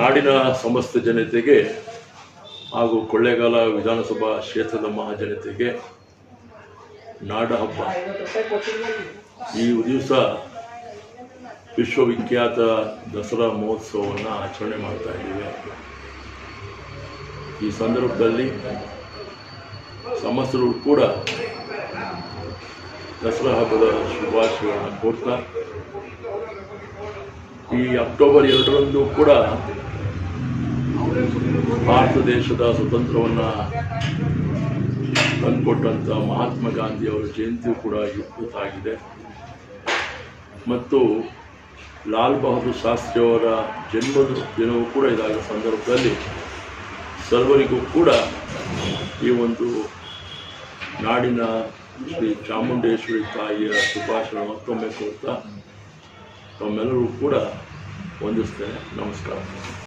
ನಾಡಿನ ಸಮಸ್ತ ಜನತೆಗೆ ಹಾಗೂ ಕೊಳ್ಳೇಗಾಲ ವಿಧಾನಸಭಾ ಕ್ಷೇತ್ರದ ಮಹಾಜನತೆಗೆ ನಾಡ ಹಬ್ಬ. ಈ ದಿವಸ ವಿಶ್ವವಿಖ್ಯಾತ ದಸರಾ ಮಹೋತ್ಸವವನ್ನು ಆಚರಣೆ ಮಾಡ್ತಾ ಇದ್ದೀವಿ. ಈ ಸಂದರ್ಭದಲ್ಲಿ ಸಮಸ್ತರು ಕೂಡ ದಸರಾ ಹಬ್ಬದ ಶುಭಾಶಯಗಳನ್ನು ಕೋರ್ತಾ ಈ ಅಕ್ಟೋಬರ್ ಎರಡರಂದು ಕೂಡ ಭಾರತ ದೇಶದ ಸ್ವತಂತ್ರವನ್ನು ತಂದುಕೊಟ್ಟಂಥ ಮಹಾತ್ಮ ಗಾಂಧಿಯವರ ಜಯಂತಿಯು ಕೂಡ ಇವತ್ತಾಗಿದೆ ಮತ್ತು ಲಾಲ್ ಬಹದ್ದೂರ್ ಶಾಸ್ತ್ರಿಯವರ ಜನ್ಮದ ದಿನವೂ ಕೂಡ ಇದಾದ ಸಂದರ್ಭದಲ್ಲಿ ಸರ್ವರಿಗೂ ಕೂಡ ಈ ಒಂದು ನಾಡಿನ ಶ್ರೀ ಚಾಮುಂಡೇಶ್ವರಿ ತಾಯಿಯ ಶುಭಾಶಯ ಮತ್ತೊಮ್ಮೆ ಕೊಡ್ತಾ ತಮ್ಮೆಲ್ಲರೂ ಕೂಡ ವಂದಿಸ್ತೇನೆ ನಮಸ್ಕಾರ